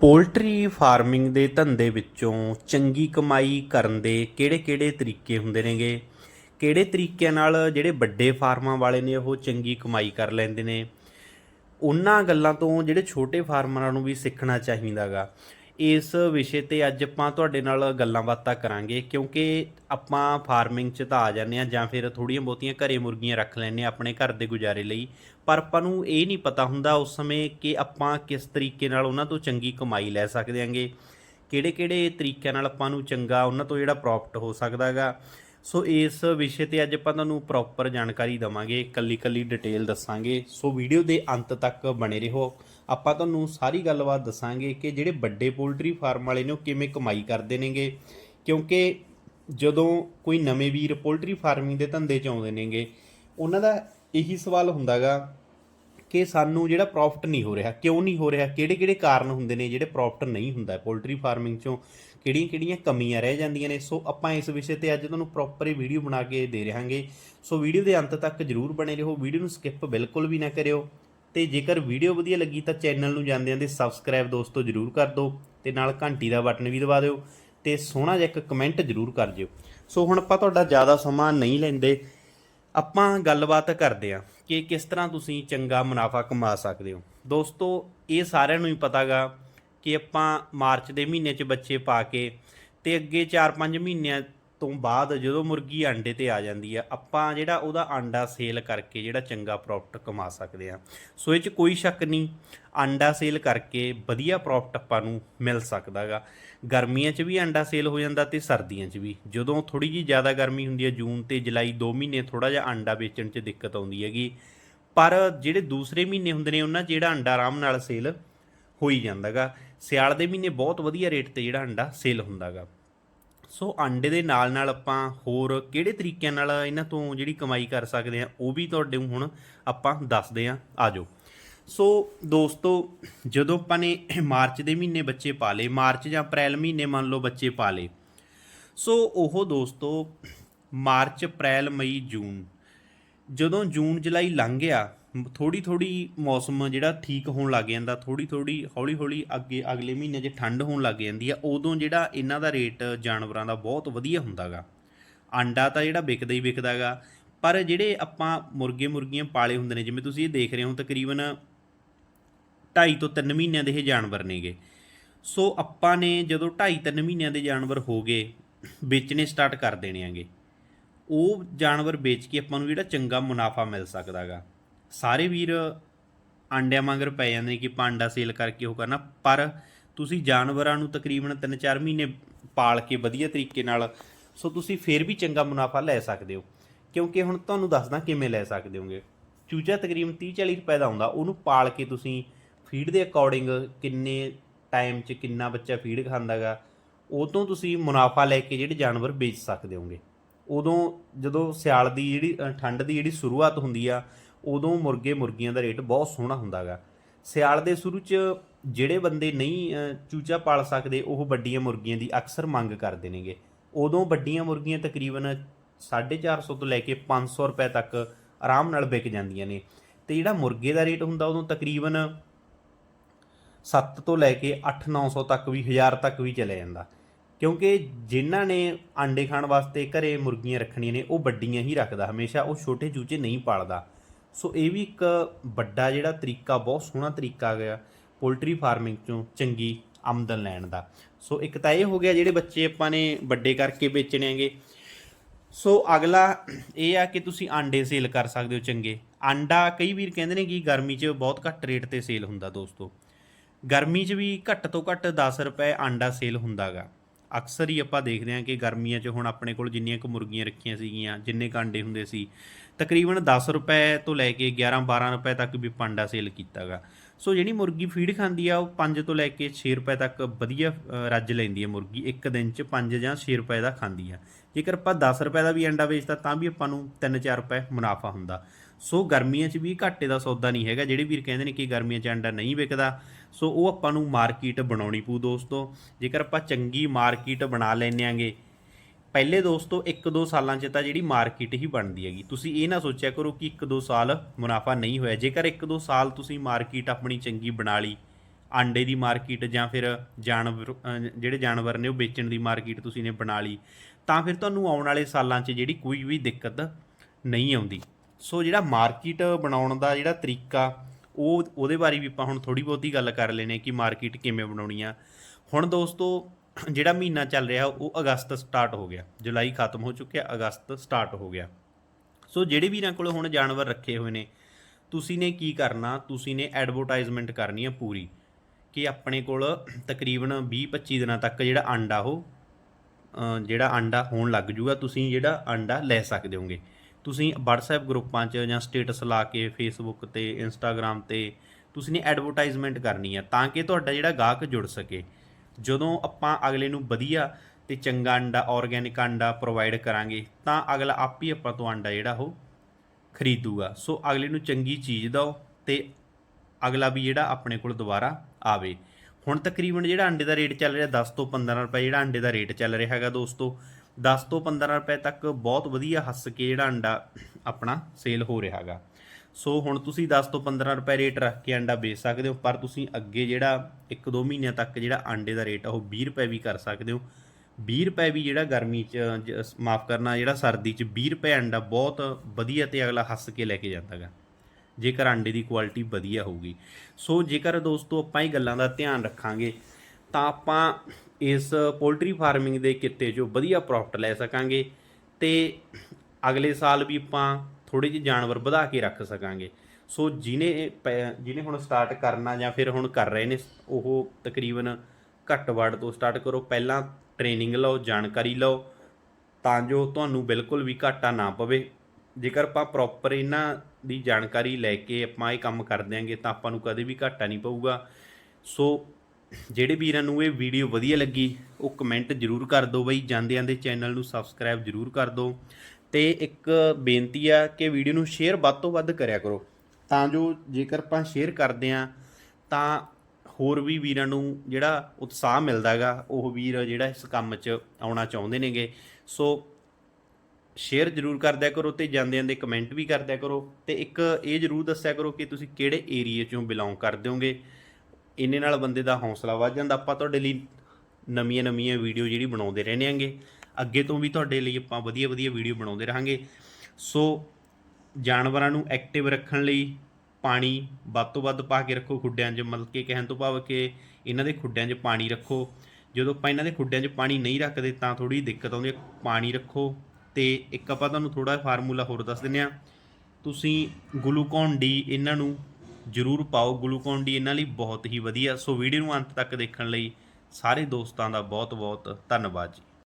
Poultry farming ਦੇ ਧੰਦੇ ਵਿੱਚੋਂ ਚੰਗੀ ਕਮਾਈ ਕਰਨ ਦੇ ਕਿਹੜੇ-ਕਿਹੜੇ ਤਰੀਕੇ ਹੁੰਦੇ ਨੇਗੇ? ਕਿਹੜੇ ਤਰੀਕਿਆਂ ਨਾਲ ਜਿਹੜੇ ਵੱਡੇ ਫਾਰਮਾਂ ਵਾਲੇ ਨੇ ਉਹ ਚੰਗੀ ਕਮਾਈ ਕਰ ਲੈਂਦੇ ਨੇ? ਉਹਨਾਂ ਗੱਲਾਂ ਤੋਂ ਜਿਹੜੇ ਛੋਟੇ ਫਾਰਮਰਾਂ ਨੂੰ ਵੀ ਸਿੱਖਣਾ ਚਾਹੀਦਾਗਾ। ਇਸ ਵਿਸ਼ੇ ਤੇ ਅੱਜ ਆਪਾਂ ਤੁਹਾਡੇ ਨਾਲ ਗੱਲਾਂ ਬਾਤਾਂ ਕਰਾਂਗੇ, ਕਿਉਂਕਿ ਆਪਾਂ ਫਾਰਮਿੰਗ 'ਚ ਤਾਂ ਆ ਜਾਂਦੇ ਆ ਜਾਂ ਫਿਰ ਥੋੜੀਆਂ ਬਹੁਤੀਆਂ ਘਰੇ ਮੁਰਗੀਆਂ ਰੱਖ ਲੈਂਦੇ ਆ ਆਪਣੇ ਘਰ ਦੇ ਗੁਜ਼ਾਰੇ ਲਈ। ਪਰ ਆਪਾਂ ਨੂੰ ਇਹ ਨਹੀਂ ਪਤਾ ਹੁੰਦਾ ਉਸ ਸਮੇਂ ਕਿ ਆਪਾਂ ਕਿਸ ਤਰੀਕੇ ਨਾਲ ਉਹਨਾਂ ਤੋਂ ਚੰਗੀ ਕਮਾਈ ਲੈ ਸਕਦੇ ਆਂਗੇ ਕਿਹੜੇ-ਕਿਹੜੇ ਤਰੀਕਿਆਂ ਨਾਲ ਆਪਾਂ ਨੂੰ ਚੰਗਾ ਉਹਨਾਂ ਤੋਂ ਜਿਹੜਾ ਪ੍ਰੋਫਿਟ ਹੋ ਸਕਦਾ ਹੈਗਾ। ਸੋ ਇਸ ਵਿਸ਼ੇ ਤੇ ਅੱਜ ਆਪਾਂ ਤੁਹਾਨੂੰ ਪ੍ਰੋਪਰ ਜਾਣਕਾਰੀ ਦਵਾਂਗੇ, ਕੱਲੀ-ਕੱਲੀ ਡਿਟੇਲ ਦੱਸਾਂਗੇ। ਸੋ ਵੀਡੀਓ ਦੇ ਅੰਤ ਤੱਕ ਬਣੇ ਰਹੋ। ਆਪਾਂ ਤੁਹਾਨੂੰ ਸਾਰੀ ਗੱਲਬਾਤ ਦੱਸਾਂਗੇ ਕਿ ਜਿਹੜੇ ਵੱਡੇ ਪੋਲਟਰੀ ਫਾਰਮ ਵਾਲੇ ਨੇ ਉਹ ਕਿਵੇਂ ਕਮਾਈ ਕਰਦੇ ਨੇਗੇ, ਕਿਉਂਕਿ ਜਦੋਂ ਕੋਈ ਨਵੇਂ ਵੀਰ ਪੋਲਟਰੀ ਫਾਰਮਿੰਗ ਦੇ ਧੰਦੇ 'ਚ ਆਉਂਦੇ ਨੇਗੇ, ਉਹਨਾਂ ਦਾ ਇਹੀ ਸਵਾਲ ਹੁੰਦਾਗਾ ਕਿ ਸਾਨੂੰ ਜਿਹੜਾ ਪ੍ਰੋਫਿਟ ਨਹੀਂ ਹੋ ਰਿਹਾ, ਕਿਉਂ ਨਹੀਂ ਹੋ ਰਿਹਾ, ਕਿਹੜੇ ਕਿਹੜੇ ਕਾਰਨ ਹੁੰਦੇ ਨੇ ਜਿਹੜੇ ਪ੍ਰੋਫਿਟ ਨਹੀਂ ਹੁੰਦਾ ਪੋਲਟਰੀ ਫਾਰਮਿੰਗ ਚੋਂ ਕਿਹੜੀਆਂ ਕਿਹੜੀਆਂ ਕਮੀਆਂ ਰਹਿ ਜਾਂਦੀਆਂ ਨੇ, ਸੋ ਆਪਾਂ ਇਸ ਵਿਸ਼ੇ ਤੇ ਅੱਜ ਤੁਹਾਨੂੰ ਪ੍ਰੋਪਰ ਹੀ ਵੀਡੀਓ ਬਣਾ ਕੇ ਦੇ ਰਹਾਂਗੇ। ਸੋ ਵੀਡੀਓ ਦੇ ਅੰਤ ਤੱਕ ਜਰੂਰ ਬਣੇ ਰਹੋ ਵੀਡੀਓ ਨੂੰ ਸਕਿਪ ਬਿਲਕੁਲ ਵੀ ਨਾ ਕਰਿਓ। ਤੇ ਜੇਕਰ ਵੀਡੀਓ ਵਧੀਆ ਲੱਗੀ ਤਾਂ ਚੈਨਲ ਨੂੰ ਜਾਂਦੇ ਜਾਂਦੇ ਸਬਸਕ੍ਰਾਈਬ ਦੋਸਤੋ ਜਰੂਰ ਕਰ ਦਿਓ ਤੇ ਨਾਲ ਘੰਟੀ ਦਾ ਬਟਨ ਵੀ ਦਬਾ ਦਿਓ ਤੇ ਸੋਹਣਾ ਜਿਹਾ ਇੱਕ ਕਮੈਂਟ ਜਰੂਰ ਕਰ ਦਿਓ ਸੋ ਹੁਣ ਆਪਾਂ ਤੁਹਾਡਾ ਜ਼ਿਆਦਾ ਸਮਾਂ ਨਹੀਂ ਲੈਂਦੇ ਆਪਾਂ ਗੱਲਬਾਤ ਕਰਦੇ ਹਾਂ ਕਿ ਕਿਸ ਤਰ੍ਹਾਂ ਤੁਸੀਂ ਚੰਗਾ ਮੁਨਾਫਾ ਕਮਾ ਸਕਦੇ ਹੋ। ਦੋਸਤੋ, ਇਹ ਸਾਰਿਆਂ ਨੂੰ ਹੀ ਪਤਾਗਾ ਕਿ ਆਪਾਂ ਮਾਰਚ ਦੇ ਮਹੀਨੇ 'ਚ ਬੱਚੇ ਪਾ ਕੇ ਤੇ ਅੱਗੇ 4-5 ਮਹੀਨਿਆਂ ਤੋਂ ਬਾਅਦ ਜਦੋਂ ਮੁਰਗੀ ਆਂਡੇ ਤੇ ਆ ਜਾਂਦੀ ਆ, ਆਪਾਂ ਜਿਹੜਾ ਉਹਦਾ ਆਂਡਾ ਸੇਲ ਕਰਕੇ ਜਿਹੜਾ ਚੰਗਾ ਪ੍ਰੋਫਿਟ ਕਮਾ ਸਕਦੇ ਆ। ਸੋ ਇਹ 'ਚ ਕੋਈ ਸ਼ੱਕ ਨਹੀਂ, ਆਂਡਾ ਸੇਲ ਕਰਕੇ ਵਧੀਆ ਪ੍ਰੋਫਿਟ ਆਪਾਂ ਨੂੰ ਮਿਲ ਸਕਦਾਗਾ ਗਰਮੀਆਂ 'ਚ ਵੀ ਆਂਡਾ ਸੇਲ ਹੋ ਜਾਂਦਾ ਤੇ ਸਰਦੀਆਂ 'ਚ ਵੀ। ਜਦੋਂ ਥੋੜੀ ਜੀ ਜ਼ਿਆਦਾ ਗਰਮੀ ਹੁੰਦੀ ਹੈ ਜੂਨ ਤੇ ਜੁਲਾਈ 2 ਮਹੀਨੇ ਥੋੜਾ ਜਿਹਾ ਆਂਡਾ ਵੇਚਣ 'ਚ ਦਿੱਕਤ ਆਉਂਦੀ ਹੈਗੀ। ਪਰ ਜਿਹੜੇ ਦੂਸਰੇ ਮਹੀਨੇ ਹੁੰਦੇ ਨੇ, ਉਹਨਾਂ 'ਚ ਜਿਹੜਾ ਆਂਡਾ ਆਰਾਮ ਨਾਲ ਸੇਲ ਹੋਈ ਜਾਂਦਾਗਾ ਸਿਆਲ ਦੇ ਮਹੀਨੇ ਬਹੁਤ ਵਧੀਆ ਰੇਟ ਤੇ ਜਿਹੜਾ ਅੰਡਾ ਸੇਲ ਹੁੰਦਾਗਾ ਸੋ ਆਂਡੇ ਦੇ ਨਾਲ ਨਾਲ ਆਪਾਂ ਹੋਰ ਕਿਹੜੇ ਤਰੀਕਿਆਂ ਨਾਲ ਇਹਨਾਂ ਤੋਂ ਜਿਹੜੀ ਕਮਾਈ ਕਰ ਸਕਦੇ ਆ ਉਹ ਵੀ ਤੁਹਾਡੇ ਨੂੰ ਹੁਣ ਆਪਾਂ ਦੱਸਦੇ ਆ ਆਜੋ। ਸੋ ਦੋਸਤੋ, ਜਦੋਂ ਆਪਾਂ ਨੇ ਮਾਰਚ ਦੇ ਮਹੀਨੇ ਬੱਚੇ ਪਾਲੇ ਮਾਰਚ ਜਾਂ ਅਪ੍ਰੈਲ ਮਹੀਨੇ ਮੰਨ ਲਓ ਬੱਚੇ ਪਾਲੇ ਸੋ ਉਹ ਦੋਸਤੋ, ਮਾਰਚ, ਅਪ੍ਰੈਲ, ਮਈ, ਜੂਨ, ਜਦੋਂ ਜੂਨ, ਜੁਲਾਈ ਲੰਘ ਗਿਆ ਥੋੜੀ ਥੋੜੀ ਮੌਸਮ ਜਿਹੜਾ ਠੀਕ ਹੋਣ ਲੱਗ ਜਾਂਦਾ ਥੋੜੀ ਥੋੜੀ ਹੌਲੀ ਹੌਲੀ ਅੱਗੇ, ਅਗਲੇ ਮਹੀਨੇ 'ਚ ਠੰਡ ਹੋਣ ਲੱਗ ਜਾਂਦੀ ਆ, ਉਦੋਂ ਜਿਹੜਾ ਇਹਨਾਂ ਦਾ ਰੇਟ ਜਾਨਵਰਾਂ ਦਾ ਬਹੁਤ ਵਧੀਆ ਹੁੰਦਾਗਾ। ਆਂਡਾ ਤਾਂ ਜਿਹੜਾ ਵਿਕਦਾ ਹੀ ਵਿਕਦਾਗਾ, ਪਰ ਜਿਹੜੇ ਆਪਾਂ ਮੁਰਗੇ ਮੁਰਗੀਆਂ ਪਾਲੇ ਹੁੰਦੇ ਨੇ, ਜਿਵੇਂ ਤੁਸੀਂ ਇਹ ਦੇਖ ਰਹੇ ਹੋ, ਤਕਰੀਬਨ 2.5 ਤੋਂ 3 ਮਹੀਨਿਆਂ ਦੇ ਇਹ ਜਾਨਵਰ ਨੇਗੇ। ਸੋ ਆਪਾਂ ਨੇ ਜਦੋਂ 2.5 3 ਮਹੀਨਿਆਂ ਦੇ ਜਾਨਵਰ ਹੋ ਗਏ, ਵੇਚਣੇ ਸਟਾਰਟ ਕਰ ਦੇਣੇ ਆਂਗੇ ਉਹ ਜਾਨਵਰ ਵੇਚ ਕੇ ਆਪਾਂ ਨੂੰ ਜਿਹੜਾ ਚੰਗਾ ਮੁਨਾਫਾ ਮਿਲ ਸਕਦਾਗਾ। ਸਾਰੇ ਵੀਰ ਆਂਡਿਆਂ ਵਾਂਗਰ ਪੈ ਜਾਂਦੇ ਕਿ ਪਾਂਡਾ ਸੇਲ ਕਰਕੇ ਉਹ ਕਰਨਾ, ਪਰ ਤੁਸੀਂ ਜਾਨਵਰਾਂ ਨੂੰ ਤਕਰੀਬਨ 3-4 ਮਹੀਨੇ ਪਾਲ ਕੇ ਵਧੀਆ ਤਰੀਕੇ ਨਾਲ, ਸੋ ਤੁਸੀਂ ਫੇਰ ਵੀ ਚੰਗਾ ਮੁਨਾਫਾ ਲੈ ਸਕਦੇ ਹੋ। ਕਿਉਂਕਿ ਹੁਣ ਤੁਹਾਨੂੰ ਦੱਸਦਾ ਕਿਵੇਂ ਲੈ ਸਕਦੇ ਹੋਗੇ। ਚੂਚਾ ਤਕਰੀਬਨ 30-40 ਰੁਪਏ ਦਾ ਆਉਂਦਾ ਉਹਨੂੰ ਪਾਲ ਕੇ ਤੁਸੀਂ ਫੀਡ ਦੇ ਅਕੋਰਡਿੰਗ ਕਿੰਨੇ ਟਾਈਮ 'ਚ ਕਿੰਨਾ ਬੱਚਾ ਫੀਡ ਖਾਂਦਾਗਾ ਉਹ ਤੋਂ ਤੁਸੀਂ ਮੁਨਾਫਾ ਲੈ ਕੇ ਜਿਹੜੇ ਜਾਨਵਰ ਵੇਚ ਸਕਦੇ ਹੋਗੇ। ਉਦੋਂ ਜਦੋਂ ਸਿਆਲ ਦੀ ਜਿਹੜੀ ਠੰਡ ਦੀ ਜਿਹੜੀ ਸ਼ੁਰੂਆਤ ਹੁੰਦੀ ਆ ਉਦੋਂ ਮੁਰਗੇ ਮੁਰਗੀਆਂ ਦਾ ਰੇਟ ਬਹੁਤ ਸੋਹਣਾ ਹੁੰਦਾਗਾ। ਸਿਆਲ ਦੇ ਸ਼ੁਰੂ 'ਚ ਜਿਹੜੇ ਬੰਦੇ ਨਹੀਂ ਚੂਚਾ ਪਾਲ ਸਕਦੇ, ਉਹ ਵੱਡੀਆਂ ਮੁਰਗੀਆਂ ਦੀ ਅਕਸਰ ਮੰਗ ਕਰਦੇ ਨੇਗੇ। ਉਦੋਂ ਵੱਡੀਆਂ ਮੁਰਗੀਆਂ ਤਕਰੀਬਨ 450 ਤੋਂ ਲੈ ਕੇ 500 ਰੁਪਏ ਤੱਕ ਆਰਾਮ ਨਾਲ ਵਿਕ ਜਾਂਦੀਆਂ ਨੇ। ਤੇ ਜਿਹੜਾ ਮੁਰਗੇ ਦਾ ਰੇਟ ਹੁੰਦਾ, ਉਦੋਂ ਤਕਰੀਬਨ 7 ਤੋਂ ਲੈ ਕੇ 8-900 ਤੱਕ ਵੀ 1000 ਤੱਕ ਵੀ ਚਲੇ ਜਾਂਦਾ। ਕਿਉਂਕਿ ਜਿਨ੍ਹਾਂ ਨੇ ਆਂਡੇ ਖਾਣ ਵਾਸਤੇ ਘਰੇ ਮੁਰਗੀਆਂ ਰੱਖਣੀਆਂ ਨੇ, ਉਹ ਵੱਡੀਆਂ ਹੀ ਰੱਖਦਾ। ਹਮੇਸ਼ਾ ਉਹ ਛੋਟੇ ਚੂਚੇ ਨਹੀਂ ਪਾਲਦਾ। ਸੋ ਇਹ ਵੀ ਇੱਕ ਵੱਡਾ ਜਿਹੜਾ ਤਰੀਕਾ, ਬਹੁਤ ਸੋਹਣਾ ਤਰੀਕਾ ਆ ਗਿਆ ਪੋਲਟਰੀ ਫਾਰਮਿੰਗ ਚੋਂ ਚੰਗੀ ਆਮਦਨ ਲੈਣ ਦਾ। ਸੋ ਇੱਕ ਤਾਂ ਇਹ ਹੋ ਗਿਆ, ਜਿਹੜੇ ਬੱਚੇ ਆਪਾਂ ਨੇ ਵੱਡੇ ਕਰਕੇ ਵੇਚਣੇ ਹੈਗੇ। ਸੋ ਅਗਲਾ ਇਹ ਆ ਕਿ ਤੁਸੀਂ ਆਂਡੇ ਸੇਲ ਕਰ ਸਕਦੇ ਹੋ ਚੰਗੇ। ਆਂਡਾ ਕਈ ਵੀਰ ਕਹਿੰਦੇ ਨੇ ਕਿ ਗਰਮੀ 'ਚ ਬਹੁਤ ਘੱਟ ਰੇਟ ਤੇ ਸੇਲ ਹੁੰਦਾ ਦੋਸਤੋ। ਗਰਮੀ 'ਚ ਵੀ ਘੱਟ ਤੋਂ ਘੱਟ 10 ਰੁਪਏ ਆਂਡਾ ਸੇਲ ਹੁੰਦਾਗਾ ਅਕਸਰ ਹੀ ਆਪਾਂ ਦੇਖਦੇ ਹਾਂ ਕਿ ਗਰਮੀਆਂ 'ਚ ਹੁਣ ਆਪਣੇ ਕੋਲ ਜਿੰਨੀਆਂ ਕੁ ਮੁਰਗੀਆਂ ਰੱਖੀਆਂ ਸੀਗੀਆਂ, ਜਿੰਨੇ ਕੁ ਆਂਡੇ ਹੁੰਦੇ ਸੀ ਤਕਰੀਬਨ 10 ਰੁਪਏ ਤੋਂ ਲੈ ਕੇ 11 12 ਰੁਪਏ ਤੱਕ ਵੀ ਪਾਂਡਾ ਸੇਲ ਕੀਤਾਗਾ। ਸੋ ਜਿਹੜੀ ਮੁਰਗੀ ਫੀਡ ਖਾਂਦੀ ਆ, ਉਹ 5 ਤੋਂ ਲੈ ਕੇ 6 ਰੁਪਏ ਤੱਕ ਵਧੀਆ ਰੱਜ ਲੈਂਦੀ ਹੈ ਮੁਰਗੀ। ਇੱਕ ਦਿਨ 'ਚ 5 ਜਾਂ 6 ਰੁਪਏ ਦਾ ਖਾਂਦੀ ਆ। ਜੇਕਰ ਆਪਾਂ 10 ਰੁਪਏ ਦਾ ਵੀ ਅੰਡਾ ਵੇਚਦਾ ਤਾਂ ਵੀ ਆਪਾਂ ਨੂੰ 3-4 ਰੁਪਏ ਮੁਨਾਫਾ ਹੁੰਦਾ। ਸੋ ਗਰਮੀਆਂ 'ਚ ਵੀ ਘਾਟੇ ਦਾ ਸੌਦਾ ਨਹੀਂ ਹੈਗਾ। ਜਿਹੜੇ ਵੀਰ ਕਹਿੰਦੇ ਨੇ ਕਿ ਗਰਮੀਆਂ 'ਚ ਅੰਡਾ ਨਹੀਂ ਵਿਕਦਾ, ਸੋ ਉਹ ਆਪਾਂ ਨੂੰ ਮਾਰਕੀਟ ਬਣਾਉਣੀ ਪਊ ਦੋਸਤੋ। ਜੇਕਰ ਆਪਾਂ ਚੰਗੀ ਮਾਰਕੀਟ ਬਣਾ ਲੈਂਦੇ ਆਂਗੇ ਪਹਿਲੇ ਦੋਸਤੋ 1-2 ਸਾਲਾਂ 'ਚ ਤਾਂ ਜਿਹੜੀ ਮਾਰਕੀਟ ਹੀ ਬਣਦੀ ਹੈਗੀ। ਤੁਸੀਂ ਇਹ ਨਾ ਸੋਚਿਆ ਕਰੋ ਕਿ 1-2 ਸਾਲ ਮੁਨਾਫਾ ਨਹੀਂ ਹੋਇਆ। ਜੇਕਰ 1-2 ਸਾਲ ਤੁਸੀਂ ਮਾਰਕੀਟ ਆਪਣੀ ਚੰਗੀ ਬਣਾ ਲਈ, ਆਂਡੇ ਦੀ ਮਾਰਕੀਟ ਜਾਂ ਫਿਰ ਜਾਨਵਰ ਜਿਹੜੇ ਜਾਨਵਰ ਨੇ ਉਹ ਵੇਚਣ ਦੀ ਮਾਰਕੀਟ ਤੁਸੀਂ ਨੇ ਬਣਾ ਲਈ, ਤਾਂ ਫਿਰ ਤੁਹਾਨੂੰ ਆਉਣ ਵਾਲੇ ਸਾਲਾਂ 'ਚ ਜਿਹੜੀ ਕੋਈ ਵੀ ਦਿੱਕਤ ਨਹੀਂ ਆਉਂਦੀ। ਸੋ ਜਿਹੜਾ ਮਾਰਕੀਟ ਬਣਾਉਣ ਦਾ ਜਿਹੜਾ ਤਰੀਕਾ, ਉਹ, ਉਹਦੇ ਬਾਰੇ ਵੀ ਆਪਾਂ ਹੁਣ ਥੋੜੀ ਬਹੁਤੀ ਗੱਲ ਕਰ ਲੈਨੇ ਕਿ ਮਾਰਕੀਟ ਕਿਵੇਂ ਬਣਾਉਣੀ ਆ। ਹੁਣ ਦੋਸਤੋ ਜਿਹੜਾ ਮਹੀਨਾ ਚੱਲ ਰਿਹਾ, ਉਹ ਅਗਸਤ ਸਟਾਰਟ ਹੋ ਗਿਆ। ਜੁਲਾਈ ਖਤਮ ਹੋ ਚੁੱਕਿਆ, ਅਗਸਤ ਸਟਾਰਟ ਹੋ ਗਿਆ। ਸੋ ਜਿਹੜੇ ਵੀਰਾਂ ਕੋਲ ਹੁਣ ਜਾਨਵਰ ਰੱਖੇ ਹੋਏ ਨੇ, ਤੁਸੀਂ ਨੇ ਕੀ ਕਰਨਾ? ਤੁਸੀਂ ਨੇ ਐਡਵਰਟਾਈਜ਼ਮੈਂਟ ਕਰਨੀ ਹੈ ਪੂਰੀ ਕਿ ਆਪਣੇ ਕੋਲ ਤਕਰੀਬਨ 20-25 ਦਿਨਾਂ ਤੱਕ ਜਿਹੜਾ ਆਂਡਾ ਉਹ ਜਿਹੜਾ ਆਂਡਾ ਹੋਣ ਲੱਗ ਜੂਗਾ, ਤੁਸੀਂ ਜਿਹੜਾ ਆਂਡਾ ਲੈ ਸਕਦੇ ਹੋਗੇ। ਤੁਸੀਂ WhatsApp ਗਰੁੱਪਾਂ 'ਚ ਜਾਂ ਸਟੇਟਸ ਲਾ ਕੇ Facebook ਤੇ, Instagram ਤੇ ਤੁਸੀਂ ਨੇ ਐਡਵਰਟਾਈਜ਼ਮੈਂਟ ਕਰਨੀ ਆ ਤਾਂ ਕਿ ਤੁਹਾਡਾ ਜਿਹੜਾ ਗਾਹਕ ਜੁੜ ਸਕੇ। ਜਦੋਂ ਆਪਾਂ ਅਗਲੇ ਨੂੰ ਵਧੀਆ ਤੇ ਚੰਗਾ ਅੰਡਾ ਆਰਗੈਨਿਕ ਅੰਡਾ ਪ੍ਰੋਵਾਈਡ ਕਰਾਂਗੇ, ਤਾਂ ਅਗਲਾ ਆਪ ਹੀ ਆਪਾਂ ਤੋਂ ਅੰਡਾ ਜਿਹੜਾ ਉਹ ਖਰੀਦੂਗਾ। ਸੋ ਅਗਲੇ ਨੂੰ ਚੰਗੀ ਚੀਜ਼ ਦਿਓ ਤੇ ਅਗਲਾ ਵੀ ਜਿਹੜਾ ਆਪਣੇ ਕੋਲ ਦੁਬਾਰਾ ਆਵੇ। ਹੁਣ ਤਕਰੀਬਨ ਜਿਹੜਾ ਅੰਡੇ ਦਾ ਰੇਟ ਚੱਲ ਰਿਹਾ 10 ਤੋਂ 15 ਰੁਪਏ, ਜਿਹੜਾ ਅੰਡੇ ਦਾ ਰੇਟ ਚੱਲ ਰਿਹਾ ਹੈਗਾ ਦੋਸਤੋ 10 ਤੋਂ 15 ਰੁਪਏ ਤੱਕ ਬਹੁਤ ਵਧੀਆ ਹੱਸ ਕੇ ਜਿਹੜਾ ਅੰਡਾ ਆਪਣਾ ਸੇਲ ਹੋ ਰਿਹਾ ਹੈਗਾ। ਸੋ ਹੁਣ ਤੁਸੀਂ 10 ਤੋਂ 15 ਰੁਪਏ ਰੇਟ ਰੱਖ ਕੇ ਅੰਡਾ ਵੇਚ ਸਕਦੇ ਹੋ, ਪਰ ਤੁਸੀਂ ਅੱਗੇ ਜਿਹੜਾ 1-2 ਮਹੀਨਿਆਂ ਤੱਕ ਜਿਹੜਾ ਅੰਡੇ ਦਾ ਰੇਟ ਆ, ਉਹ 20 ਰੁਪਏ ਵੀ ਕਰ ਸਕਦੇ ਹੋ। 20 ਰੁਪਏ ਵੀ ਜਿਹੜਾ ਗਰਮੀ 'ਚ ਮਾਫ ਕਰਨਾ, ਜਿਹੜਾ ਸਰਦੀ 'ਚ 20 ਰੁਪਏ ਅੰਡਾ ਬਹੁਤ ਵਧੀਆ ਤੇ ਅਗਲਾ ਹੱਸ ਕੇ ਲੈ ਕੇ ਜਾਂਦਾ ਗਾ ਜੇਕਰ ਅੰਡੇ ਦੀ ਕੁਆਲਿਟੀ ਵਧੀਆ ਹੋਊਗੀ। ਸੋ ਜੇਕਰ ਦੋਸਤੋ ਆਪਾਂ ਇਹ ਗੱਲਾਂ ਦਾ ਧਿਆਨ ਰੱਖਾਂਗੇ, ਤਾਂ ਆਪਾਂ ਇਸ ਪੋਲਟਰੀ ਫਾਰਮਿੰਗ ਦੇ ਕਿੱਤੇ 'ਚੋਂ ਵਧੀਆ ਪ੍ਰੋਫਿਟ ਲੈ ਸਕਾਂਗੇ ਤੇ ਅਗਲੇ ਸਾਲ ਵੀ ਆਪਾਂ ਥੋੜੇ ਜਿਹੇ ਜਾਨਵਰ ਵਧਾ ਕੇ ਰੱਖ ਸਕਾਂਗੇ। ਸੋ ਜਿਹਨੇ ਪੈ- ਜਿਹਨੇ ਹੁਣ ਸਟਾਰਟ ਕਰਨਾ ਜਾਂ ਫਿਰ ਹੁਣ ਕਰ ਰਹੇ ਨੇ, ਉਹ ਤਕਰੀਬਨ ਘੱਟ ਵੱਡ ਤੋਂ ਸਟਾਰਟ ਕਰੋ। ਪਹਿਲਾਂ ਟ੍ਰੇਨਿੰਗ ਲਓ, ਜਾਣਕਾਰੀ ਲਓ, ਤਾਂ ਜੋ ਤੁਹਾਨੂੰ ਬਿਲਕੁਲ ਵੀ ਘਾਟਾ ਨਾ ਪਵੇ। ਜੇਕਰ ਆਪਾਂ ਪ੍ਰੋਪਰ ਇਹਨਾਂ ਦੀ ਜਾਣਕਾਰੀ ਲੈ ਕੇ ਆਪਾਂ ਇਹ ਕੰਮ ਕਰ ਦਿਆਂਗੇ, ਤਾਂ ਆਪਾਂ ਨੂੰ ਕਦੇ ਵੀ ਘਾਟਾ ਨਹੀਂ ਪਊਗਾ। ਸੋ ਜਿਹੜੇ ਵੀਰਾਂ ਨੂੰ ਇਹ ਵੀਡੀਓ ਵਧੀਆ ਲੱਗੀ, ਉਹ ਕਮੈਂਟ ਜ਼ਰੂਰ ਕਰ ਦਿਓ ਬਈ। ਜਾਂਦੇ ਜਾਂਦੇ ਚੈਨਲ ਨੂੰ ਸਬਸਕ੍ਰਾਈਬ ਜ਼ਰੂਰ ਕਰ ਦਿਓ। ਤੇ ਇੱਕ ਬੇਨਤੀ ਆ ਕਿ ਵੀਡੀਓ ਨੂੰ ਸ਼ੇਅਰ ਵੱਧ ਤੋਂ ਵੱਧ ਕਰਿਆ ਕਰੋ। ਤਾਂ ਜੋ ਜੇਕਰ ਆਪਾਂ ਸ਼ੇਅਰ ਕਰਦੇ ਆ ਤਾਂ ਹੋਰ ਵੀ ਵੀਰਾਂ ਨੂੰ ਜਿਹੜਾ ਉਤਸ਼ਾਹ ਮਿਲਦਾ ਹੈਗਾ, ਉਹ ਵੀਰ ਜਿਹੜਾ ਇਸ ਕੰਮ 'ਚ ਆਉਣਾ ਚਾਹੁੰਦੇ ਨੇਗੇ। ਸੋ ਸ਼ੇਅਰ ਜ਼ਰੂਰ ਕਰਦਿਆ ਕਰੋ ਤੇ ਜਾਂਦੇ ਜਾਂਦੇ ਕਮੈਂਟ ਵੀ ਕਰਦਿਆ ਕਰੋ। ਤੇ ਇੱਕ ਇਹ ਜ਼ਰੂਰ ਦੱਸਿਆ ਕਰੋ ਕਿ ਤੁਸੀਂ ਕਿਹੜੇ ਏਰੀਏ ਚੋਂ ਬਿਲੋਂਗ ਕਰਦੇ ਹੋਗੇ। ਇੰਨੇ ਨਾਲ ਬੰਦੇ ਦਾ ਹੌਸਲਾ ਵੱਧ ਜਾਂਦਾ। ਆਪਾਂ ਤੁਹਾਡੇ ਲਈ ਨਵੀਆਂ ਨਵੀਆਂ ਵੀਡੀਓ ਜਿਹੜੀ ਬਣਾਉਂਦੇ ਰਹਿੰਦੇ ਆਂਗੇ ਅੱਗੇ ਤੋਂ ਵੀ ਤੁਹਾਡੇ ਲਈ ਆਪਾਂ ਵਧੀਆ ਵਧੀਆ ਵੀਡੀਓ ਬਣਾਉਂਦੇ ਰਹਾਂਗੇ। ਸੋ ਜਾਨਵਰਾਂ ਨੂੰ ਐਕਟਿਵ ਰੱਖਣ ਲਈ ਪਾਣੀ ਵੱਧ ਤੋਂ ਵੱਧ ਪਾ ਕੇ ਰੱਖੋ, ਖੁੱਡਿਆਂ 'ਚ ਮਤਲਬ ਕਿ ਕਹਿਣ ਤੋਂ ਭਾਵ ਕਿ ਇਹਨਾਂ ਦੇ ਖੁੱਡਿਆਂ 'ਚ ਪਾਣੀ ਰੱਖੋ। ਜਦੋਂ ਆਪਾਂ ਇਹਨਾਂ ਦੇ ਖੁੱਡਿਆਂ 'ਚ ਪਾਣੀ ਨਹੀਂ ਰੱਖਦੇ ਤਾਂ ਥੋੜੀ ਦਿੱਕਤ ਆਉਂਦੀ ਹੈ, ਪਾਣੀ ਰੱਖੋ। ਤੇ ਇੱਕ ਆਪਾਂ ਤੁਹਾਨੂੰ ਥੋੜਾ ਫਾਰਮੂਲਾ ਹੋਰ ਦੱਸ ਦਿੰਦੇ ਆ ਤੁਸੀਂ ਗਲੂਕੋਨ ਡੀ ਇਹਨਾਂ ਨੂੰ ਜ਼ਰੂਰ ਪਾਓ। ਗਲੂਕੋਨ ਡੀ ਇਹਨਾਂ ਲਈ ਬਹੁਤ ਹੀ ਵਧੀਆ। ਸੋ ਵੀਡੀਓ ਨੂੰ ਅੰਤ ਤੱਕ ਦੇਖਣ ਲਈ ਸਾਰੇ ਦੋਸਤਾਂ ਦਾ ਬਹੁਤ ਬਹੁਤ ਧੰਨਵਾਦ ਜੀ।